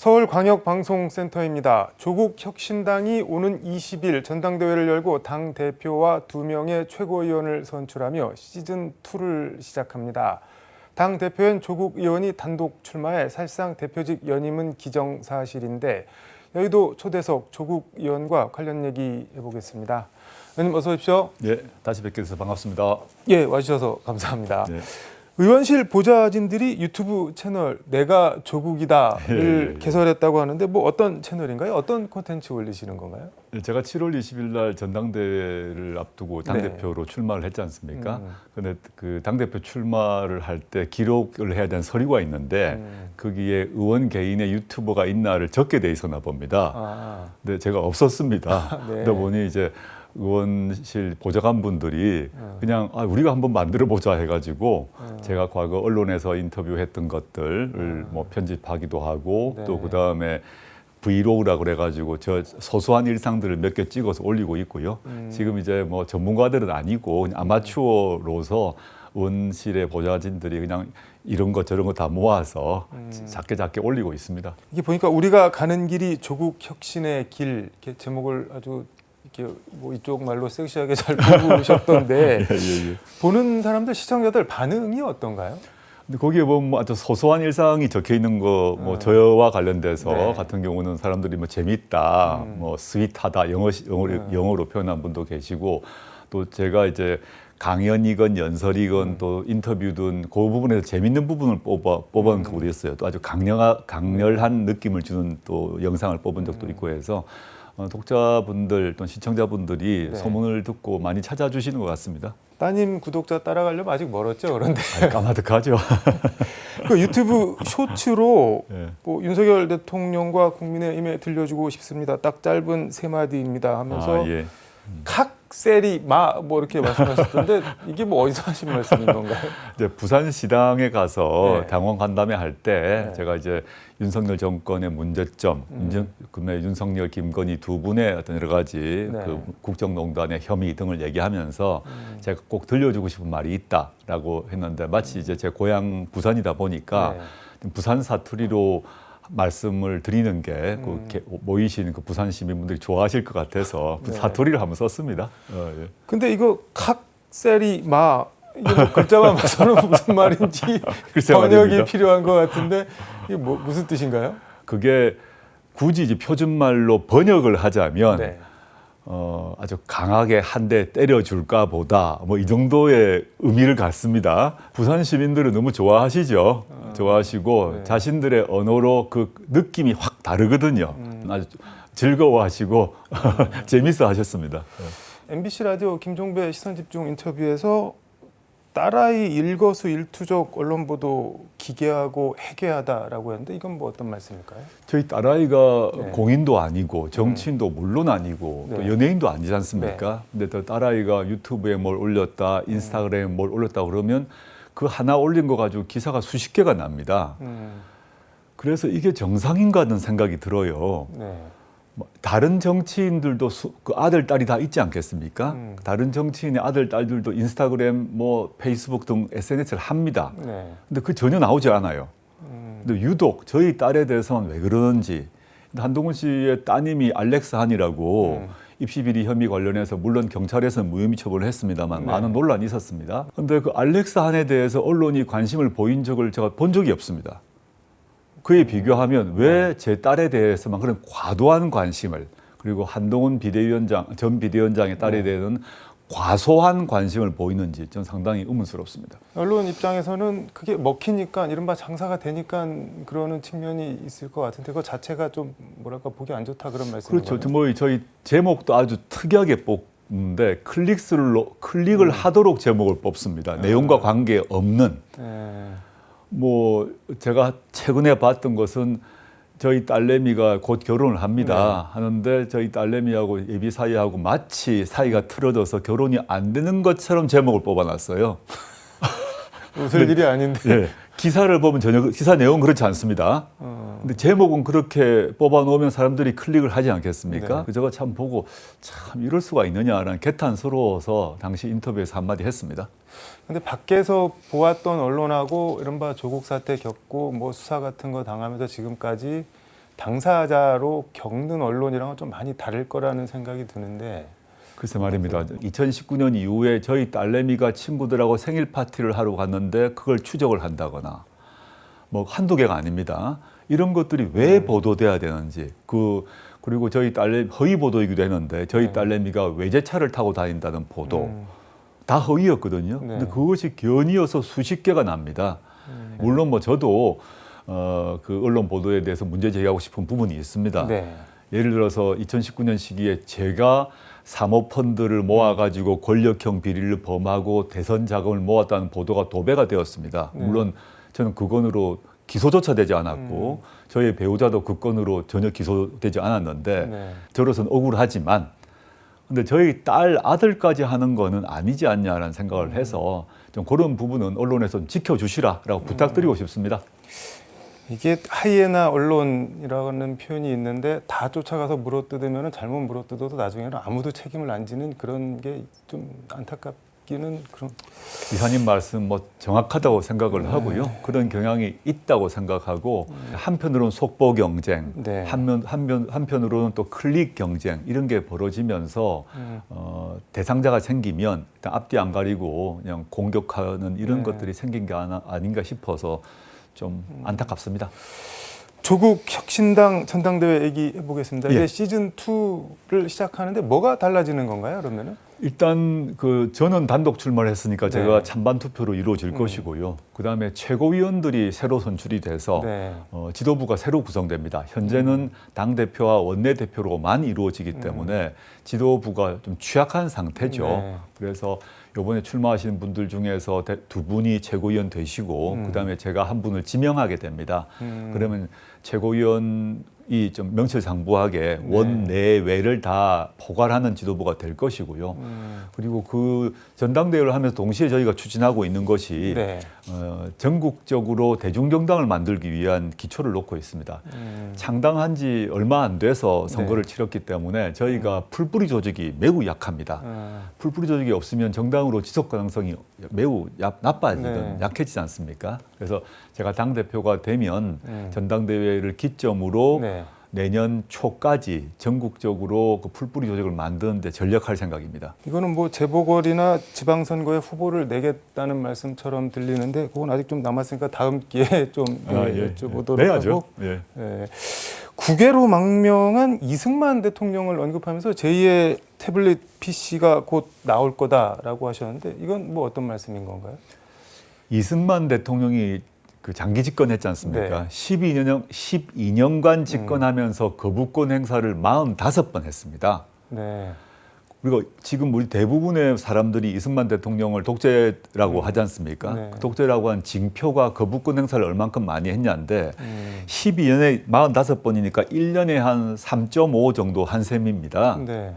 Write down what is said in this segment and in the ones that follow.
서울광역방송센터입니다. 조국 혁신당이 오는 20일 전당대회를 열고 당 대표와 두 명의 최고위원을 선출하며 시즌 2를 시작합니다. 당 대표엔 조국 의원이 단독 출마해 사실상 대표직 연임은 기정사실인데 여의도 초대석 조국 의원과 관련 얘기 해보겠습니다. 의원님 어서 오십시오. 예, 다시 뵙게 돼서 반갑습니다. 예, 와주셔서 감사합니다. 네. 의원실 보좌진들이 유튜브 채널 내가 조국이다를 예, 예. 개설했다고 하는데 뭐 어떤 채널인가요? 어떤 콘텐츠 올리시는 건가요? 예, 제가 7월 20일 날 전당대회를 앞두고 당 대표로 출마를 했지 않습니까? 네. 음. 근데 그 당 대표 출마를 할 때 기록을 해야 되는 서류가 있는데 음. 거기에 의원 개인의 유튜버가 있나를 적게 돼 있었나 봅니다. 아, 근데 제가 없었습니다. 네. 그러다 보니 이제 의원실 보좌관 분들이 어. 그냥 아, 우리가 한번 만들어 보자 해가지고 어. 제가 과거 언론에서 인터뷰했던 것들을 뭐 편집하기도 하고 네. 또 그 다음에 브이로그라고 그래가지고 저 소소한 일상들을 몇 개 찍어서 올리고 있고요. 음. 지금 이제 뭐 전문가들은 아니고 아마추어로서 의원실의 보좌진들이 그냥 이런 거 저런 거 다 모아서 음. 작게 작게 올리고 있습니다. 이게 보니까 우리가 가는 길이 조국 혁신의 길 이렇게 제목을 아주 이렇게 뭐 이쪽 말로 섹시하게 잘 부르셨던데 예, 예, 예. 보는 사람들 시청자들 반응이 어떤가요? 근데 거기에 보면 뭐 아주 소소한 일상이 적혀 있는 거, 뭐 음. 저와 관련돼서 네. 같은 경우는 사람들이 뭐 재밌다, 음. 뭐 스윗하다 영어 영어로, 음. 영어로 표현한 분도 계시고 또 제가 이제 강연이건 연설이건 음. 또 인터뷰든 그 부분에서 재밌는 부분을 뽑아 뽑은 음. 그도 있어요. 또 아주 강렬하, 강렬한 느낌을 주는 또 영상을 뽑은 적도 음. 있고 해서 어, 독자분들 또 시청자분들이 네. 소문을 듣고 많이 찾아주시는 것 같습니다. 따님 구독자 따라가려면 아직 멀었죠. 그런데 아, 까마득하죠. 그 유튜브 쇼츠로 예. 뭐 윤석열 대통령과 국민의힘에 들려주고 싶습니다. 딱 짧은 세 마디입니다 하면서 아, 예. 칵 세리 마뭐 이렇게 말씀하셨던데 이게 뭐 어디서 하신 말씀인 건가요? 이제 부산 시당에 가서 네. 당원 간담회 할때 네. 제가 이제 윤석열 정권의 문제점, 음. 그다음에 윤석열, 김건희 두 분의 어떤 여러 가지 네. 그 국정농단의 혐의 등을 얘기하면서 음. 제가 꼭 들려주고 싶은 말이 있다라고 했는데 마치 이제 제 고향 부산이다 보니까 네. 부산 사투리로 말씀을 드리는 게그 음. 모이신 그 부산 시민분들이 좋아하실 것 같아서 네. 사투리를 한번 썼습니다. 어, 예. 근데 이거 칵세리 마 글자만 봐서는 무슨 말인지 번역이 말입니다. 필요한 것 같은데 이게 뭐 무슨 뜻인가요? 그게 굳이 이제 표준말로 번역을 하자면 네. 어, 아주 강하게 한 대 때려줄까 보다 뭐 이 정도의 의미를 갖습니다. 부산 시민들은 너무 좋아하시죠. 좋아하시고 네. 자신들의 언어로 그 느낌이 확 다르거든요. 음. 아주 즐거워하시고 재밌어 하셨습니다. MBC 라디오 김종배 시선 집중 인터뷰에서 딸아이 일거수 일투족 언론 보도 기괴하고 해괴하다라고 했는데 이건 뭐 어떤 말씀일까요? 저희 딸아이가 네. 공인도 아니고 정치인도 물론 아니고 또 네. 연예인도 아니지 않습니까? 근데 또 딸아이가 유튜브에 뭘 올렸다, 인스타그램에 뭘 올렸다 그러면 그 하나 올린 거 가지고 기사가 수십 개가 납니다. 음, 그래서 이게 정상인가 하는 생각이 들어요. 네. 뭐 다른 정치인들도 수, 그 아들 딸이 다 있지 않겠습니까? 음. 다른 정치인의 아들 딸들도 인스타그램, 뭐 페이스북 등 SNS를 합니다. 네. 근데 그 전혀 나오지 않아요. 음, 근데 유독 저희 딸에 대해서는 왜 그러는지 한동훈 씨의 따님이 알렉스 한이라고 음. 입시 비리 혐의 관련해서 물론 경찰에서 무혐의 처벌을 했습니다만 네. 많은 논란이 있었습니다. 근데 그 알렉스 한에 대해서 언론이 관심을 보인 적을 제가 본 적이 없습니다. 그에 비교하면 왜 제 딸에 대해서만 그런 과도한 관심을 그리고 한동훈 비대위원장 전 비대위원장의 딸에 네. 대해서는 과소한 관심을 보이는지 전 상당히 의문스럽습니다. 언론 입장에서는 그게 먹히니까 이른바 장사가 되니까 그러는 측면이 있을 것 같은데 그 자체가 좀 뭐랄까 보기 안 좋다 그런 말씀인가요? 그렇죠. 뭐 저희 제목도 아주 특이하게 뽑는데 클릭수를 클릭을 하도록 제목을 뽑습니다. 내용과 관계 없는 네. 뭐 제가 최근에 봤던 것은 저희 딸내미가 곧 결혼을 합니다. 하는데 저희 딸내미하고 예비 사이하고 마치 사이가 틀어져서 결혼이 안 되는 것처럼 제목을 뽑아놨어요. 웃을 네. 일이 아닌데. 예. 기사를 보면 전혀 그- 기사 내용은 그렇지 않습니다. 어, 근데 제목은 그렇게 뽑아놓으면 사람들이 클릭을 하지 않겠습니까? 네. 그 제가 참 보고 참 이럴 수가 있느냐라는 개탄스러워서 당시 인터뷰에서 한마디 했습니다. 근데 밖에서 보았던 언론하고 이른바 조국 사태 겪고 뭐 수사 같은 거 당하면서 지금까지 당사자로 겪는 언론이랑은 좀 많이 다를 거라는 생각이 드는데 글쎄 말입니다. 2019년 이후에 저희 딸내미가 친구들하고 생일 파티를 하러 갔는데 그걸 추적을 한다거나 뭐 한두 개가 아닙니다. 이런 것들이 왜 보도돼야 되는지 그 그리고 저희 딸내 허위 보도이기도 했는데 저희 네. 딸내미가 외제차를 타고 다닌다는 보도 음, 다 허위였거든요. 네. 근데 그것이 견이어서 수십 개가 납니다. 음. 물론 뭐 저도 어, 그 언론 보도에 대해서 문제 제기하고 싶은 부분이 있습니다. 네. 예를 들어서 2019년 시기에 제가 사모펀드를 모아가지고 권력형 비리를 범하고 대선 자금을 모았다는 보도가 도배가 되었습니다. 네. 물론 저는 그 건으로 기소조차 되지 않았고 저희 배우자도 그 건으로 전혀 기소되지 않았는데 네. 저로서는 억울하지만 근데 저희 딸 아들까지 하는 거는 아니지 않냐라는 생각을 해서 좀 그런 부분은 언론에서 좀 지켜주시라라고 부탁드리고 싶습니다. 이게 하이에나 언론이라는 표현이 있는데 다 쫓아가서 물어뜯으면 잘못 물어뜯어도 나중에는 아무도 책임을 안 지는 그런 게 좀 안타깝기는 그런 이사님 말씀 뭐 정확하다고 생각을 하고요. 그런 경향이 있다고 생각하고 한편으로는 속보 경쟁, 네. 한면 한편 한편으로는 또 클릭 경쟁 이런 게 벌어지면서 음. 어, 대상자가 생기면 일단 앞뒤 안 가리고 그냥 공격하는 이런 네. 것들이 생긴 게 아나, 아닌가 싶어서 좀 안타깝습니다. 조국 혁신당 전당대회 얘기해 보겠습니다. 예. 이제 시즌 2를 시작하는데 뭐가 달라지는 건가요? 그러면은? 일단 그 저는 단독 출마를 했으니까 네. 제가 찬반 투표로 이루어질 음. 것이고요. 그 다음에 최고위원들이 새로 선출이 돼서 네. 어, 지도부가 새로 구성됩니다. 현재는 당 대표와 원내 대표로만 이루어지기 때문에 지도부가 좀 취약한 상태죠. 네. 그래서 이번에 출마하시는 분들 중에서 대- 두 분이 최고위원 되시고 음. 그다음에 제가 한 분을 지명하게 됩니다. 음. 그러면 최고위원이 좀 명실상부하게 네. 원내외를 다 포괄하는 지도부가 될 것이고요. 음. 그리고 그 전당대회를 하면서 동시에 저희가 추진하고 있는 것이 네. 어, 전국적으로 대중정당을 만들기 위한 기초를 놓고 있습니다. 음. 창당한 지 얼마 안 돼서 선거를 네. 치렀기 때문에 저희가 풀뿌리 조직이 매우 약합니다. 아, 풀뿌리 조직이 없으면 정당으로 지속 가능성이 매우 야- 나빠지든 네. 약해지지 않습니까? 그래서 제가 당 대표가 되면 음. 전당대회를 기점으로 네. 내년 초까지 전국적으로 그 풀뿌리 조직을 만드는데 전력할 생각입니다. 이거는 뭐 재보궐이나 지방선거에 후보를 내겠다는 말씀처럼 들리는데 그건 아직 좀 남았으니까 다음 기회에 좀 예, 여쭤보도록 내야죠. 하고 예. 예. 국외로 망명한 이승만 대통령을 언급하면서 제2의 태블릿 PC가 곧 나올 거다라고 하셨는데 이건 뭐 어떤 말씀인 건가요? 이승만 대통령이 그 장기 집권했지 않습니까? 네. 12년 12년간 집권하면서 거부권 행사를 45번 했습니다. 네. 그리고 지금 우리 대부분의 사람들이 이승만 대통령을 독재라고 하지 않습니까? 네. 그 독재라고 한 징표가 거부권 행사를 얼만큼 많이 했냐인데 음. 12년에 45번이니까 1년에 한 3.5 정도 한 셈입니다. 네.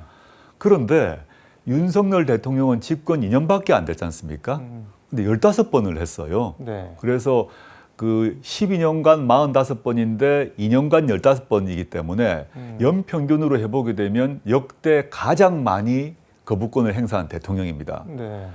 그런데 윤석열 대통령은 집권 2년밖에 안 됐지 않습니까? 음. 근데 15번을 했어요. 네. 그래서 그 12년간 45번인데 2년간 15번이기 때문에 음. 연평균으로 해보게 되면 역대 가장 많이 거부권을 행사한 대통령입니다. 네.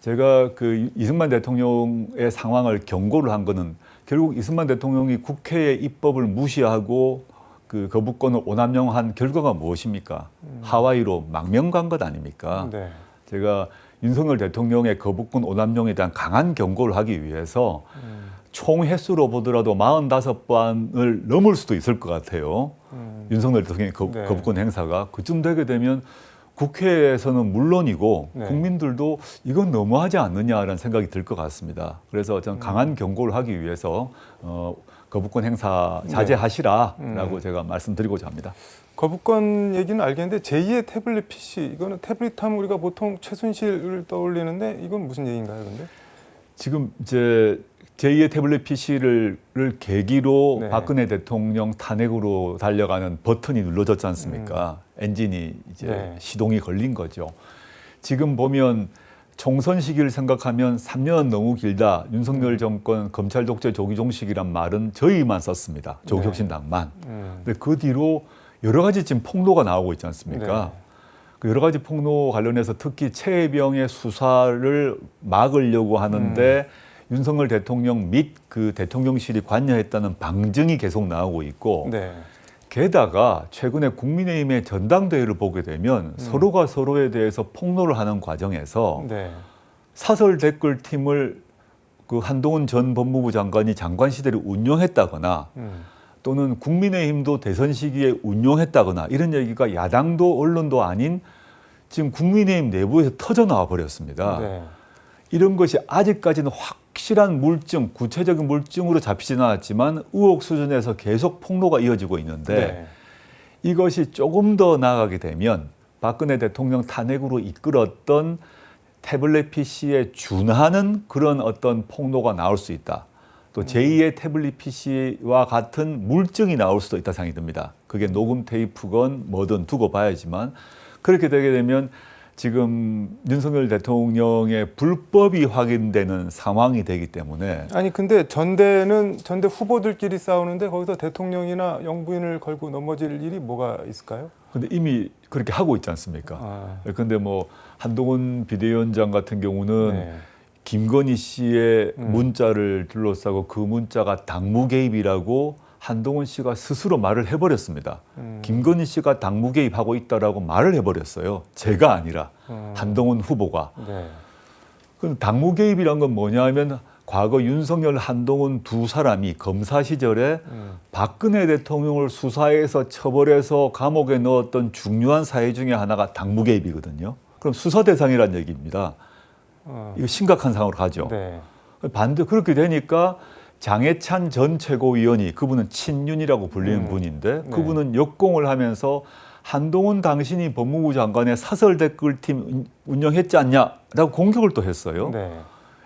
제가 그 이승만 대통령의 상황을 경고를 한 거는 결국 이승만 대통령이 국회의 입법을 무시하고 그 거부권을 오남용한 결과가 무엇입니까? 하와이로 망명 간 것 아닙니까? 음. 네. 제가 윤석열 대통령의 거부권 오남용에 대한 강한 경고를 하기 위해서 음. 총 횟수로 보더라도 45번을 넘을 수도 있을 것 같아요. 음. 윤석열 대통령의 거, 네. 거부권 행사가 그쯤 되게 되면 국회에서는 물론이고 네. 국민들도 이건 너무하지 않느냐라는 생각이 들 것 같습니다. 그래서 저는 강한 경고를 하기 위해서 어, 거부권 행사 자제하시라라고 음. 제가 말씀드리고자 합니다. 거부권 얘기는 알겠는데 제2의 태블릿 PC 이거는 태블릿 하면 우리가 보통 최순실을 떠올리는데 이건 무슨 얘기인가요, 근데? 지금 이제 제2의 태블릿 PC를 계기로 네. 박근혜 대통령 탄핵으로 달려가는 버튼이 눌러졌지 않습니까? 엔진이 이제 음. 네. 시동이 걸린 거죠. 지금 보면 총선 시기를 생각하면 3년은 너무 길다. 윤석열 음. 정권 검찰 독재 조기 종식이란 말은 저희만 썼습니다. 조국혁신당만. 음. 근데 그 뒤로 여러 가지 지금 폭로가 나오고 있지 않습니까? 네. 그 여러 가지 폭로 관련해서 특히 최혜병의 수사를 막으려고 하는데 음. 윤석열 대통령 및 그 대통령실이 관여했다는 방증이 계속 나오고 있고 네. 게다가 최근에 국민의힘의 전당대회를 보게 되면 서로가 서로에 대해서 폭로를 하는 과정에서 네. 사설 댓글 팀을 그 한동훈 전 법무부 장관이 장관 시대를 운영했다거나 음. 또는 국민의힘도 대선 시기에 운용했다거나 이런 얘기가 야당도 언론도 아닌 지금 국민의힘 내부에서 터져 나와 버렸습니다. 네. 이런 것이 아직까지는 확 실한 물증, 구체적인 물증으로 잡히지는 않았지만 의혹 수준에서 계속 폭로가 이어지고 있는데 네. 이것이 조금 더 나아가게 되면 박근혜 대통령 탄핵으로 이끌었던 태블릿 PC에 준하는 그런 어떤 폭로가 나올 수 있다. 또 제2의 태블릿 PC와 같은 물증이 나올 수도 있다 생각이 듭니다. 그게 녹음 테이프건 뭐든 두고 봐야지만 그렇게 되게 되면 지금 윤석열 대통령의 불법이 확인되는 상황이 되기 때문에 아니 근데 전대는 전대 후보들끼리 싸우는데 거기서 대통령이나 영부인을 걸고 넘어질 일이 뭐가 있을까요? 근데 이미 그렇게 하고 있지 않습니까? 아, 근데 뭐 한동훈 비대위원장 같은 경우는 네. 김건희 씨의 음. 문자를 둘러싸고 그 문자가 당무 개입이라고 한동훈 씨가 스스로 말을 해버렸습니다. 음. 김건희 씨가 당무 개입하고 있다라고 말을 해버렸어요. 제가 아니라 음. 한동훈 후보가. 네. 그 당무 개입이란 건 뭐냐하면 과거 윤석열, 한동훈 두 사람이 검사 시절에 음. 박근혜 대통령을 수사해서 처벌해서 감옥에 넣었던 중요한 사회 중에 하나가 당무 개입이거든요. 그럼 수사 대상이란 얘기입니다. 어. 이거 심각한 상황으로 가죠. 네. 반대 그렇게 되니까 장해찬 전 최고위원이 그분은 친윤이라고 불리는 음. 분인데 네. 그분은 역공을 하면서 한동훈 당신이 법무부 장관의 사설 댓글팀 운영했지 않냐라고 공격을 또 했어요. 네.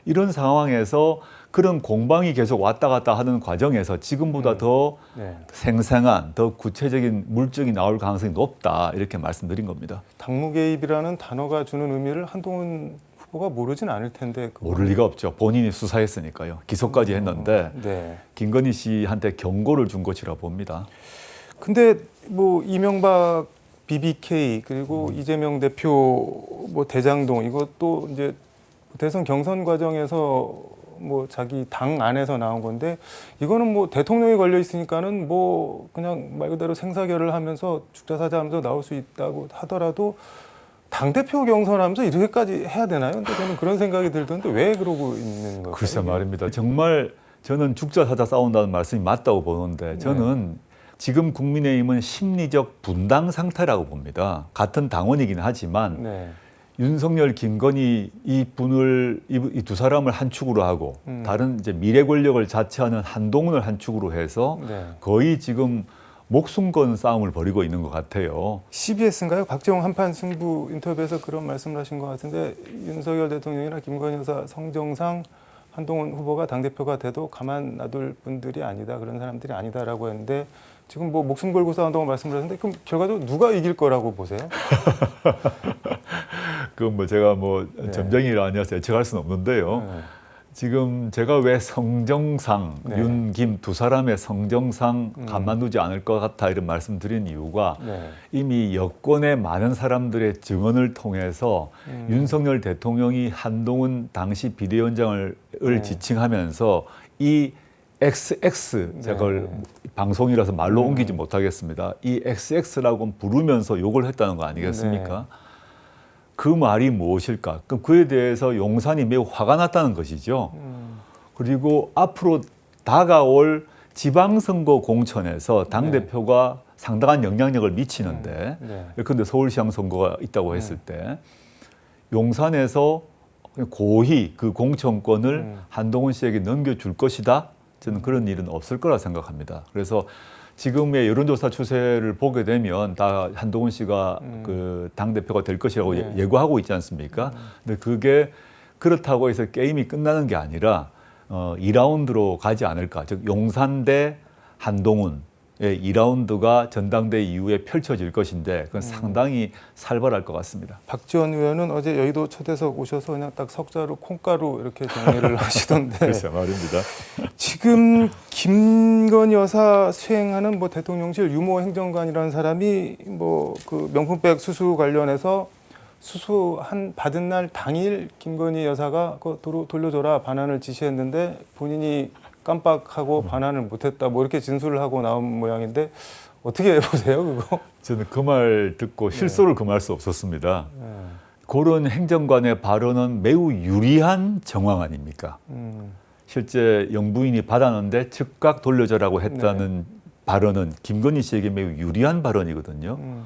이런 상황에서 그런 공방이 계속 왔다 갔다 하는 과정에서 지금보다 음. 더 네. 생생한 더 구체적인 물증이 나올 가능성이 높다 이렇게 말씀드린 겁니다. 당무 개입이라는 단어가 주는 의미를 한동훈 후보가 모르진 않을 텐데 그거- 모를 리가 없죠. 본인이 수사했으니까요. 기소까지 했는데 네. 김건희 씨한테 경고를 준 것이라 봅니다. 근데 뭐 이명박 BBK 그리고 음. 이재명 대표 뭐 대장동 이것도 이제 대선 경선 과정에서 뭐 자기 당 안에서 나온 건데 이거는 뭐 대통령이 걸려 있으니까는 뭐 그냥 말 그대로 생사결을 하면서 죽자사자하면서 나올 수 있다고 하더라도 당 대표 경선하면서 이렇게까지 해야 되나요? 근데 저는 그런 생각이 들던데 왜 그러고 있는 걸까요? 글쎄? 말입니다. 정말 저는 죽자 사자 싸운다는 말씀이 맞다고 보는데 저는 지금 국민의힘은 심리적 분당 상태라고 봅니다. 같은 당원이긴 하지만 네. 윤석열, 김건희 이 분을 이 두 사람을 한 축으로 하고 음. 다른 이제 미래 권력을 자처하는 한동훈을 한 축으로 해서 네. 거의 지금 목숨 건 싸움을 벌이고 있는 것 같아요. CBS인가요? 박재홍 한판 승부 인터뷰에서 그런 말씀을 하신 것 같은데 윤석열 대통령이나 김건희 여사 성정상 한동훈 후보가 당대표가 돼도 가만 놔둘 분들이 아니다. 그런 사람들이 아니다라고 했는데 지금 뭐 목숨 걸고 싸운다고 말씀을 하셨는데 그럼 결과적으로 누가 이길 거라고 보세요? 그건 뭐 제가 뭐 네. 점쟁이라 아니어서 예측할 수는 없는데요. 네. 지금 제가 왜 성정상, 네. 윤, 김 두 사람의 성정상 음. 가만두지 않을 것 같아 이런 말씀드린 이유가 네. 이미 여권의 많은 사람들의 증언을 통해서 음. 윤석열 대통령이 한동훈 당시 비대위원장을 을 네. 지칭하면서 이 XX 제가 그걸 방송이라서 말로 음. 옮기지 못하겠습니다. 이 XX라고 부르면서 욕을 했다는 거 아니겠습니까? 네. 그 말이 무엇일까? 그럼 그에 대해서 용산이 매우 화가 났다는 것이죠. 음. 그리고 앞으로 다가올 지방선거 공천에서 당 대표가 상당한 영향력을 미치는데, 네. 예컨대 서울시장 선거가 있다고 했을 때 용산에서 고의 그 공천권을 음. 한동훈 씨에게 넘겨줄 것이다. 저는 그런 일은 없을 거라 생각합니다. 그래서 지금의 여론조사 추세를 보게 되면 다 한동훈 씨가 음. 그당 대표가 될 것이라고 네. 예- 예고하고 있지 않습니까? 근데 그게 그렇다고 해서 게임이 끝나는 게 아니라 어, 2라운드로 가지 않을까. 즉 용산 대 한동훈의 2라운드가 전당대 이후에 펼쳐질 것인데 그건 상당히 살벌할 것 같습니다. 박지원 의원은 어제 여의도 초대석 오셔서 그냥 딱 석자로 콩가루 이렇게 정리를 하시던데 글쎄 말입니다. 지금 김건희 여사 수행하는 뭐 대통령실 유모 행정관이라는 사람이 뭐 그 명품백 수수 관련해서 수수한 받은 날 당일 김건희 여사가 그 도로 돌려줘라 반환을 지시했는데 본인이 깜빡하고 반환을 못했다 뭐 이렇게 진술을 하고 나온 모양인데 어떻게 보세요, 그거? 저는 그 말 듣고 실소를 금할 수 없었습니다. 네. 그런 행정관의 발언은 매우 유리한 정황 아닙니까? 음, 실제 영부인이 받았는데 즉각 돌려줘라고 했다는 네. 발언은 김건희 씨에게 매우 유리한 발언이거든요. 음,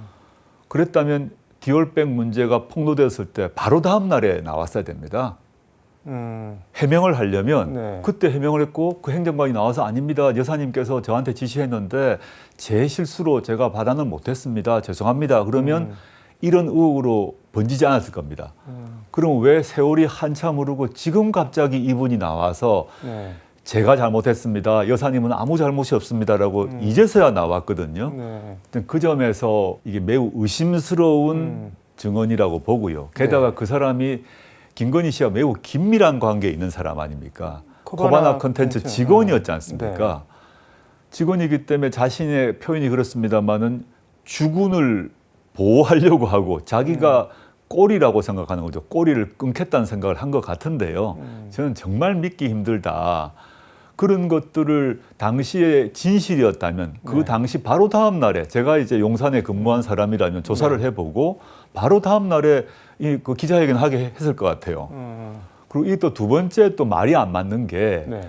그랬다면 디올백 문제가 폭로되었을 때 바로 다음 날에 나왔어야 됩니다. 음, 해명을 하려면 네. 그때 해명을 했고 그 행정관이 나와서 아닙니다. 여사님께서 저한테 지시했는데 제 실수로 제가 받아는 못했습니다. 죄송합니다. 그러면 음. 이런 의혹으로 번지지 않았을 겁니다. 음, 그럼 왜 세월이 한참 흐르고 지금 갑자기 이분이 나와서 네. 제가 잘못했습니다. 여사님은 아무 잘못이 없습니다라고 음. 이제서야 나왔거든요. 네. 그 점에서 이게 매우 의심스러운 음. 증언이라고 보고요. 게다가 네. 그 사람이 김건희 씨와 매우 긴밀한 관계에 있는 사람 아닙니까? 코바나 컨텐츠. 직원이었지 음. 않습니까? 직원이기 때문에 자신의 표현이 그렇습니다만은 주군을 보호하려고 하고 자기가 음. 꼬리라고 생각하는 거죠. 꼬리를 끊겠다는 생각을 한 것 같은데요. 음. 저는 정말 믿기 힘들다. 그런 것들을 당시에 진실이었다면 그 네. 당시 바로 다음 날에 제가 이제 용산에 근무한 사람이라면 조사를 해보고 바로 다음 날에 이 그 기자회견 하게 했을 것 같아요. 음, 그리고 이 또 두 번째 또 말이 안 맞는 게 네.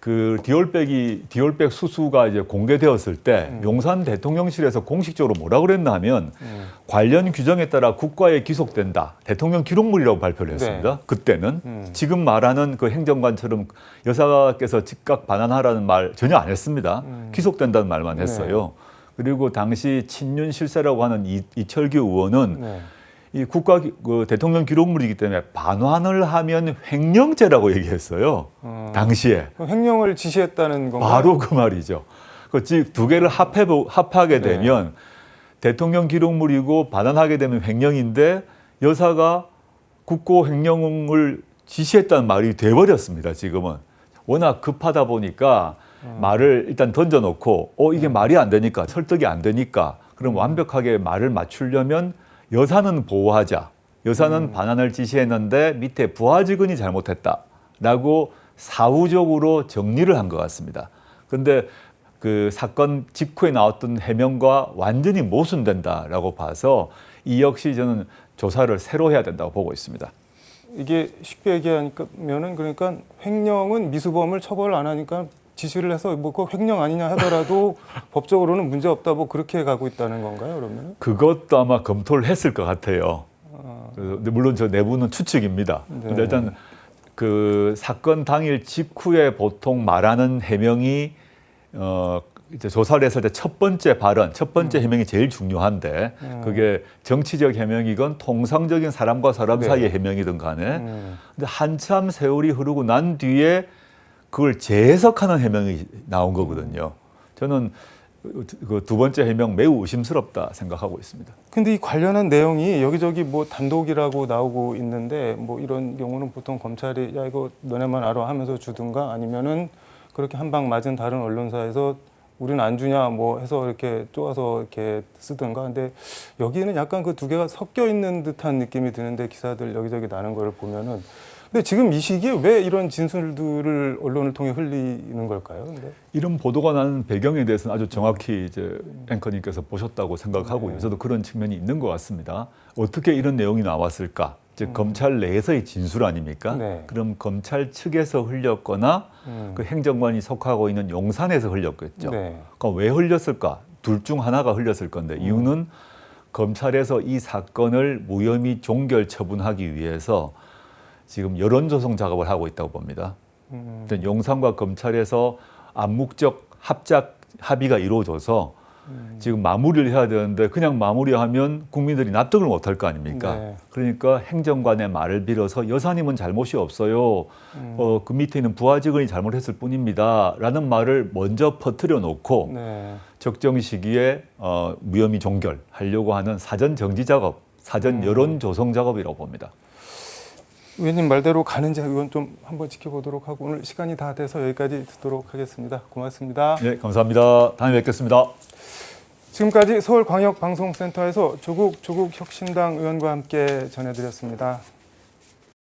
그 디올백이 디올백 수수가 이제 공개되었을 때 음. 용산 대통령실에서 공식적으로 뭐라 그랬나 하면 음, 관련 규정에 따라 국가에 기속된다. 대통령 기록물이라고 발표를 했습니다. 네. 그때는 음. 지금 말하는 그 행정관처럼 여사께서 즉각 반환하라는 말 전혀 안 했습니다. 음. 기속된다는 말만 네. 했어요. 그리고 당시 친윤 실세라고 하는 이, 이철규 의원은 네. 이 국가 기- 그 대통령 기록물이기 때문에 반환을 하면 횡령죄라고 얘기했어요. 어, 당시에 횡령을 지시했다는 건가요? 바로 그 말이죠. 그즉두 개를 합해 합하게 네. 되면 대통령 기록물이고 반환하게 되면 횡령인데 여사가 국고 횡령을 지시했다는 말이 돼버렸습니다. 지금은 워낙 급하다 보니까 음. 말을 일단 던져놓고 어 이게 말이 안 되니까 설득이 안 되니까 그럼 완벽하게 말을 맞추려면 여사는 보호하자. 여사는 반환을 지시했는데 밑에 부하 직원이 잘못했다라고 사후적으로 정리를 한 것 같습니다. 근데 그 사건 직후에 나왔던 해명과 완전히 모순된다라고 봐서 이 역시 저는 조사를 새로 해야 된다고 보고 있습니다. 이게 쉽게 얘기하니까면은 그러니까 횡령은 미수범을 처벌 안 하니까 지시를 해서 뭐그 횡령 아니냐 하더라도 법적으로는 문제 없다 뭐 그렇게 가고 있다는 건가요 그러면은? 그것도 아마 검토를 했을 것 같아요. 어, 그, 물론 저 내부는 추측입니다. 네. 근데 일단 그 사건 당일 직후에 보통 말하는 해명이 어 이제 조사를 했을 때 첫 번째 발언, 첫 번째 해명이 제일 중요한데 음. 그게 정치적 해명이건 통상적인 사람과 사람 네. 사이의 해명이든 간에 음, 근데 한참 세월이 흐르고 난 뒤에 그걸 재해석하는 해명이 나온 거거든요. 저는 그 두 번째 해명 매우 의심스럽다 생각하고 있습니다. 근데 이 관련한 내용이 여기저기 뭐 단독이라고 나오고 있는데 뭐 이런 경우는 보통 검찰이 야 이거 너네만 알아 하면서 주든가 아니면은 그렇게 한 방 맞은 다른 언론사에서 우리는 안 주냐 뭐 해서 이렇게 쪼아서 이렇게 쓰든가 근데 여기는 약간 그 두 개가 섞여 있는 듯한 느낌이 드는데 기사들 여기저기 나는 거를 보면은 근데 지금 이 시기에 왜 이런 진술들을 언론을 통해 흘리는 걸까요? 근데 이런 보도가 나는 배경에 대해서는 아주 정확히 이제 앵커님께서 보셨다고 생각하고요. 네. 저도 그런 측면이 있는 것 같습니다. 어떻게 이런 내용이 나왔을까? 즉 검찰 내에서의 진술 아닙니까? 음. 네. 그럼 검찰 측에서 흘렸거나 음. 그 행정관이 속하고 있는 용산에서 흘렸겠죠. 네. 그럼 왜 흘렸을까? 둘 중 하나가 흘렸을 건데 음. 이유는 검찰에서 이 사건을 무혐의 종결 처분하기 위해서 지금 여론 조성 작업을 하고 있다고 봅니다. 음. 용산과 검찰에서 암묵적 합작 합의가 이루어져서 음. 지금 마무리를 해야 되는데 그냥 마무리하면 국민들이 납득을 못할 거 아닙니까? 네. 그러니까 행정관의 말을 빌어서 여사님은 잘못이 없어요. 음. 어, 그 밑에 있는 부하 직원이 잘못했을 뿐입니다.라는 말을 먼저 퍼뜨려 놓고 네. 적정 시기에 어, 무혐의 종결하려고 하는 사전 정지 작업, 사전 음. 여론 조성 작업이라고 봅니다. 의원님 말대로 가는지 이건 좀 한번 지켜보도록 하고 오늘 시간이 다 돼서 여기까지 듣도록 하겠습니다. 고맙습니다. 네, 감사합니다. 다음에 뵙겠습니다. 지금까지 서울광역방송센터에서 조국 조국 혁신당 의원과 함께 전해드렸습니다.